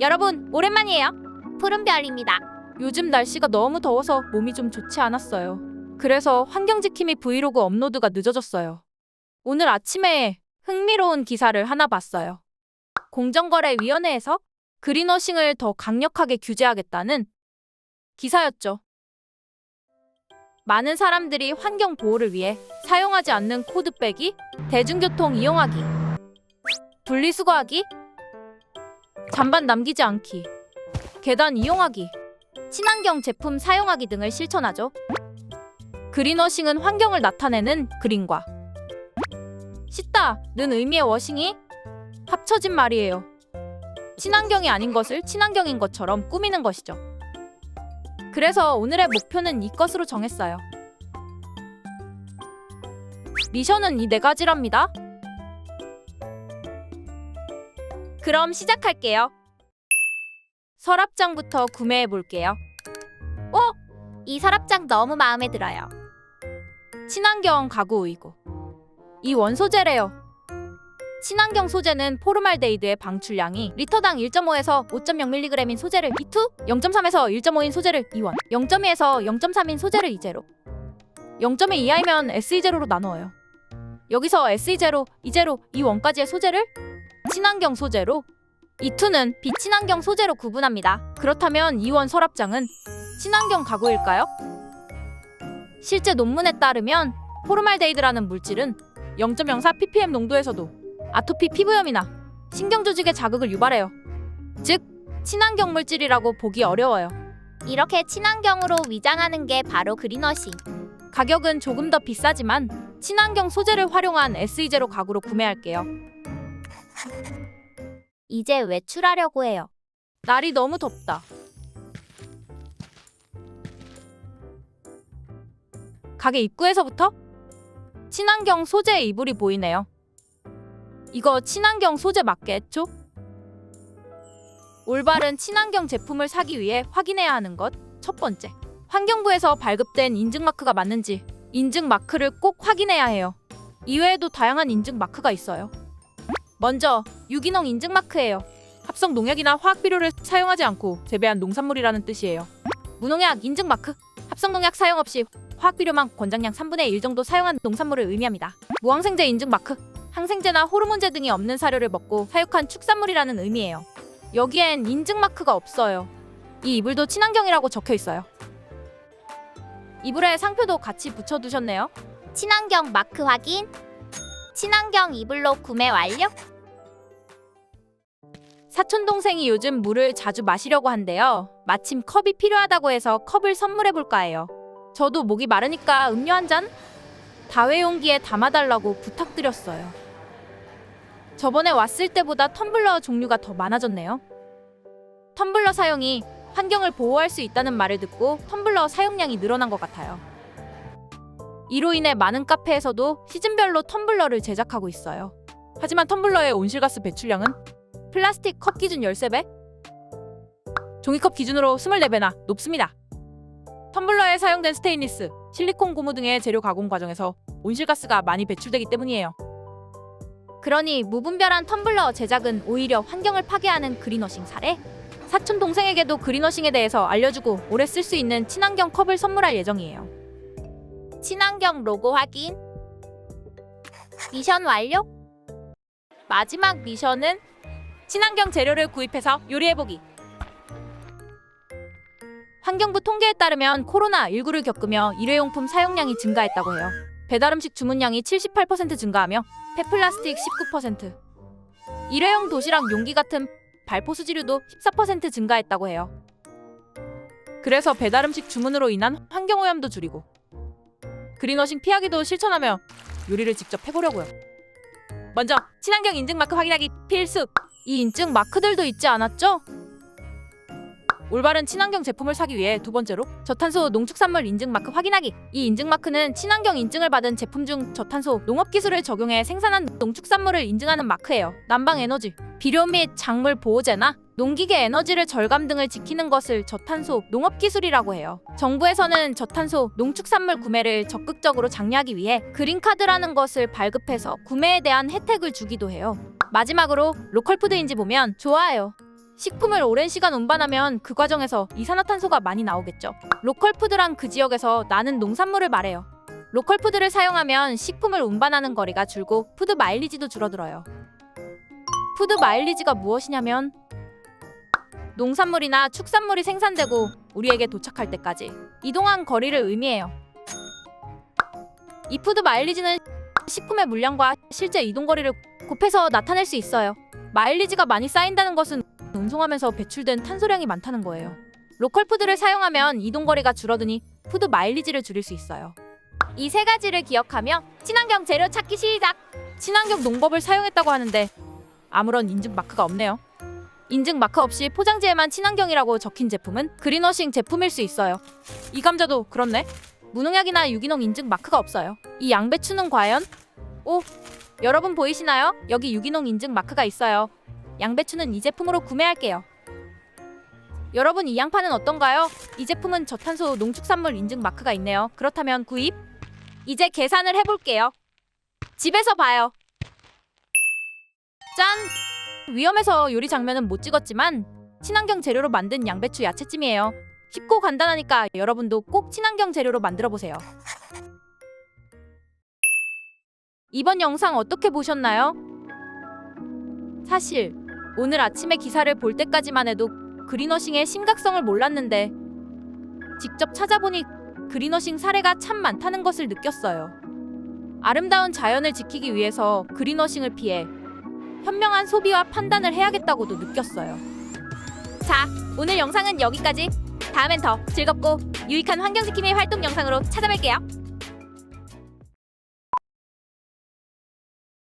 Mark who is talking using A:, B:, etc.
A: 여러분, 오랜만이에요. 푸른별입니다. 요즘 날씨가 너무 더워서 몸이 좀 좋지 않았어요. 그래서 환경지킴이 브이로그 업로드가 늦어졌어요. 오늘 아침에 흥미로운 기사를 하나 봤어요. 공정거래위원회에서 그린워싱을 더 강력하게 규제하겠다는 기사였죠. 많은 사람들이 환경 보호를 위해 사용하지 않는 코드 빼기, 대중교통 이용하기, 분리수거하기, 잔반 남기지 않기, 계단 이용하기, 친환경 제품 사용하기 등을 실천하죠. 그린워싱은 환경을 나타내는 그린과 씻다는 의미의 워싱이 합쳐진 말이에요. 친환경이 아닌 것을 친환경인 것처럼 꾸미는 것이죠. 그래서 오늘의 목표는 이것으로 정했어요. 미션은 이 네 가지랍니다. 그럼 시작할게요. 서랍장부터 구매해 볼게요. 어? 이 서랍장 너무 마음에 들어요. 친환경 가구 의고. 이 원소재래요. 친환경 소재는 포르말데이드의 방출량이 리터당 1.5에서 5.0mg인 소재를 E2, 0.3에서 1.5인 소재를 E1, 0.2에서 0.3인 소재를 E0. 0.2 이하이면 SE0로 나누어요. 여기서 SE0, E0, E1까지의 소재를 친환경 소재로 E2는 비친환경 소재로 구분합니다. 그렇다면 E1 서랍장은 친환경 가구일까요? 실제 논문에 따르면 포르말데이드라는 물질은 0.04 ppm 농도에서도 아토피 피부염이나 신경 조직에 자극을 유발해요. 즉, 친환경 물질이라고 보기 어려워요.
B: 이렇게 친환경으로 위장하는 게 바로 그린워싱.
A: 가격은 조금 더 비싸지만 친환경 소재를 활용한 SE0 가구로 구매할게요.
B: 이제 외출하려고 해요.
A: 날이 너무 덥다. 가게 입구에서부터 친환경 소재 이불이 보이네요. 이거 친환경 소재 맞겠죠? 올바른 친환경 제품을 사기 위해 확인해야 하는 것 첫 번째. 환경부에서 발급된 인증 마크가 맞는지 인증 마크를 꼭 확인해야 해요. 이외에도 다양한 인증 마크가 있어요. 먼저 유기농 인증 마크예요. 합성 농약이나 화학 비료를 사용하지 않고 재배한 농산물이라는 뜻이에요. 무농약 인증 마크. 합성 농약 사용 없이 화학 비료만 권장량 3분의 1 정도 사용한 농산물을 의미합니다. 무항생제 인증 마크. 항생제나 호르몬제 등이 없는 사료를 먹고 사육한 축산물이라는 의미예요. 여기엔 인증 마크가 없어요. 이 이불도 친환경이라고 적혀 있어요. 이불에 상표도 같이 붙여두셨네요.
B: 친환경 마크 확인. 친환경 이불로 구매 완료.
A: 사촌 동생이 요즘 물을 자주 마시려고 한대요. 마침 컵이 필요하다고 해서 컵을 선물해 볼까 해요. 저도 목이 마르니까 음료 한 잔 다회용기에 담아달라고 부탁드렸어요. 저번에 왔을 때보다 텀블러 종류가 더 많아졌네요. 텀블러 사용이 환경을 보호할 수 있다는 말을 듣고 텀블러 사용량이 늘어난 것 같아요. 이로 인해 많은 카페에서도 시즌별로 텀블러를 제작하고 있어요. 하지만 텀블러의 온실가스 배출량은 플라스틱 컵 기준 13배, 종이컵 기준으로 24배나 높습니다. 텀블러에 사용된 스테인리스, 실리콘 고무 등의 재료 가공 과정에서 온실가스가 많이 배출되기 때문이에요. 그러니 무분별한 텀블러 제작은 오히려 환경을 파괴하는 그린워싱 사례. 사촌 동생에게도 그린워싱에 대해서 알려주고 오래 쓸 수 있는 친환경 컵을 선물할 예정이에요.
B: 친환경 로고 확인. 미션 완료.
A: 마지막 미션은 친환경 재료를 구입해서 요리해보기. 환경부 통계에 따르면 코로나19를 겪으며 일회용품 사용량이 증가했다고 해요. 배달음식 주문량이 78% 증가하며 폐플라스틱 19%, 일회용 도시락 용기 같은 발포 수지류도 14% 증가했다고 해요. 그래서 배달음식 주문으로 인한 환경오염도 줄이고 그린워싱 피하기도 실천하며 요리를 직접 해보려고요. 먼저 친환경 인증 마크 확인하기 필수. 이 인증 마크들도 있지 않았죠? 올바른 친환경 제품을 사기 위해 두 번째로 저탄소 농축산물 인증 마크 확인하기. 이 인증 마크는 친환경 인증을 받은 제품 중 저탄소 농업 기술을 적용해 생산한 농축산물을 인증하는 마크예요. 난방 에너지, 비료 및 작물 보호제나 농기계 에너지를 절감 등을 지키는 것을 저탄소 농업 기술이라고 해요. 정부에서는 저탄소 농축산물 구매를 적극적으로 장려하기 위해 그린카드라는 것을 발급해서 구매에 대한 혜택을 주기도 해요. 마지막으로 로컬 푸드인지 보면 좋아요. 식품을 오랜 시간 운반하면 그 과정에서 이산화탄소가 많이 나오겠죠. 로컬 푸드란 그 지역에서 나는 농산물을 말해요. 로컬 푸드를 사용하면 식품을 운반하는 거리가 줄고 푸드 마일리지도 줄어들어요. 푸드 마일리지가 무엇이냐면 농산물이나 축산물이 생산되고 우리에게 도착할 때까지 이동한 거리를 의미해요. 이 푸드 마일리지는 식품의 물량과 실제 이동 거리를 곱해서 나타낼 수 있어요. 마일리지가 많이 쌓인다는 것은 운송하면서 배출된 탄소량이 많다는 거예요. 로컬 푸드를 사용하면 이동 거리가 줄어드니 푸드 마일리지를 줄일 수 있어요.
B: 이 세 가지를 기억하며 친환경 재료 찾기 시작.
A: 친환경 농법을 사용했다고 하는데 아무런 인증 마크가 없네요. 인증 마크 없이 포장지에만 친환경이라고 적힌 제품은 그린워싱 제품일 수 있어요. 이 감자도 그렇네. 무농약이나 유기농 인증 마크가 없어요. 이 양배추는 과연? 오, 여러분 보이시나요? 여기 유기농 인증 마크가 있어요. 양배추는 이 제품으로 구매할게요. 여러분 이 양파는 어떤가요? 이 제품은 저탄소 농축산물 인증 마크가 있네요. 그렇다면 구입? 이제 계산을 해볼게요. 집에서 봐요. 짠! 위험해서 요리 장면은 못 찍었지만 친환경 재료로 만든 양배추 야채찜이에요. 쉽고 간단하니까 여러분도 꼭 친환경 재료로 만들어 보세요. 이번 영상 어떻게 보셨나요? 사실 오늘 아침에 기사를 볼 때까지만 해도 그린워싱의 심각성을 몰랐는데 직접 찾아보니 그린워싱 사례가 참 많다는 것을 느꼈어요. 아름다운 자연을 지키기 위해서 그린워싱을 피해 현명한 소비와 판단을 해야겠다고도 느꼈어요. 자, 오늘 영상은 여기까지. 다음엔 더 즐겁고 유익한 환경지킴이 활동 영상으로 찾아뵐게요.